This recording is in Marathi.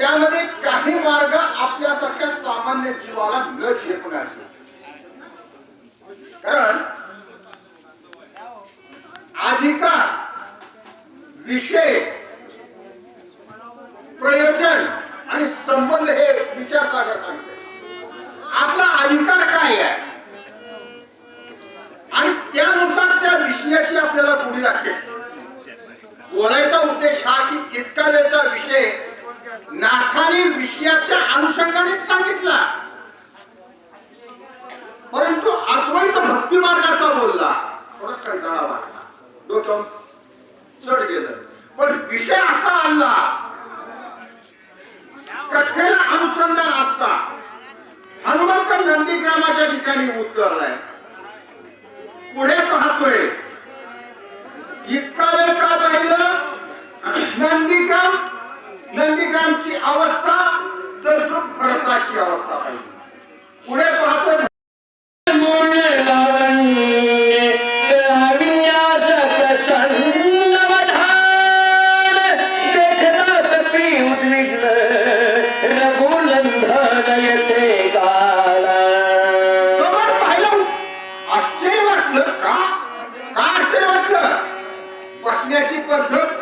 त्यामध्ये काही मार्ग आपल्यासारख्या सामान्य जीवाला न झेपणार. कारण अधिकार विषय प्रयोजन आणि संबंध हे विचारसागर सांगते. आपला अधिकार बोलला. थोडा कंटाळा वाटला. डोक्यावर चढ गेलं. पण विषय असा आणला. कथेला अनुसंधान आता हनुमंत नंदीग्रामाच्या ठिकाणी उतरलाय. पुढे पाहतोय. इतका वेळ का राहिलं नंदीग्राम नंदीग्रामची अवस्था तर खडकाची अवस्था पाहिजे आश्चर्य वाटलं का? का आश्चर्य वाटलं? बसण्याची पद्धत